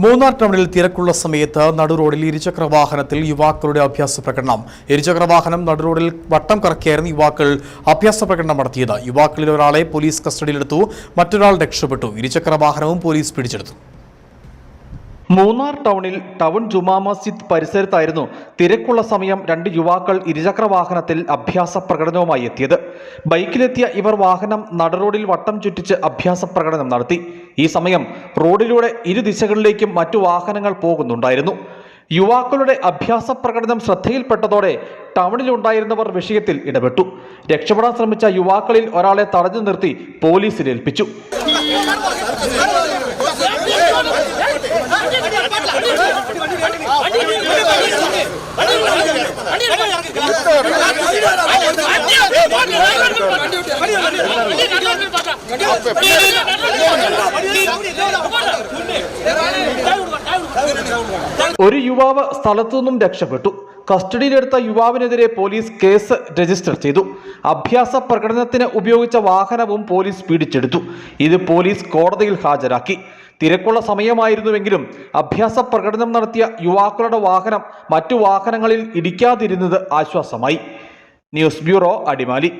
മൂന്നാർ ടൗണിൽ തിരക്കുള്ള സമയത്ത് നടുറോഡിൽ ഇരുചക്ര വാഹനത്തിൽ യുവാക്കളുടെ അഭ്യാസ പ്രകടനം. ഇരുചക്ര വാഹനം നടുറോഡിൽ വട്ടം കറക്കിയായിരുന്നു യുവാക്കൾ അഭ്യാസ പ്രകടനം നടത്തിയത്. യുവാക്കളിൽ ഒരാളെ പോലീസ് കസ്റ്റഡിയിലെടുത്തു മറ്റൊരാൾ രക്ഷപ്പെട്ടു. ഇരുചക്ര വാഹനവും പോലീസ് പിടിച്ചെടുത്തു. മൂന്നാർ ടൗണിൽ ടൗൺ ജുമാ മസ്ജിദ് പരിസരത്തായിരുന്നു തിരക്കുള്ള സമയം രണ്ട് യുവാക്കൾ ഇരുചക്ര വാഹനത്തിൽ അഭ്യാസ പ്രകടനവുമായി എത്തിയത്. ബൈക്കിലെത്തിയ ഇവർ വാഹനം നടറോഡിൽ വട്ടം ചുറ്റിച്ച് അഭ്യാസ പ്രകടനം നടത്തി. ഈ സമയം റോഡിലൂടെ ഇരു ദിശകളിലേക്കും മറ്റു വാഹനങ്ങൾ പോകുന്നുണ്ടായിരുന്നു. യുവാക്കളുടെ അഭ്യാസ പ്രകടനം ശ്രദ്ധയിൽപ്പെട്ടതോടെ ടൗണിലുണ്ടായിരുന്നവർ വിഷയത്തിൽ ഇടപെട്ടു. രക്ഷപ്പെടാൻ ശ്രമിച്ച യുവാക്കളിൽ ഒരാളെ തടഞ്ഞു നിർത്തി പോലീസിൽ ഏൽപ്പിച്ചു. ഒരു യുവാവ് സ്ഥലത്തു നിന്നും രക്ഷപ്പെട്ടു. കസ്റ്റഡിയിലെടുത്ത യുവാവിനെതിരെ പോലീസ് കേസ് രജിസ്റ്റർ ചെയ്തു. അഭ്യാസ പ്രകടനത്തിന് ഉപയോഗിച്ച വാഹനവും പോലീസ് പിടിച്ചെടുത്തു ഇത് പോലീസ് കോടതിയിൽ ഹാജരാക്കി. തിരക്കുള്ള സമയമായിരുന്നുവെങ്കിലും അഭ്യാസ പ്രകടനം നടത്തിയ യുവാക്കളുടെ വാഹനം മറ്റു വാഹനങ്ങളിൽ ഇടിക്കാതിരുന്നത് ആശ്വാസമായി. News bureau Adimali.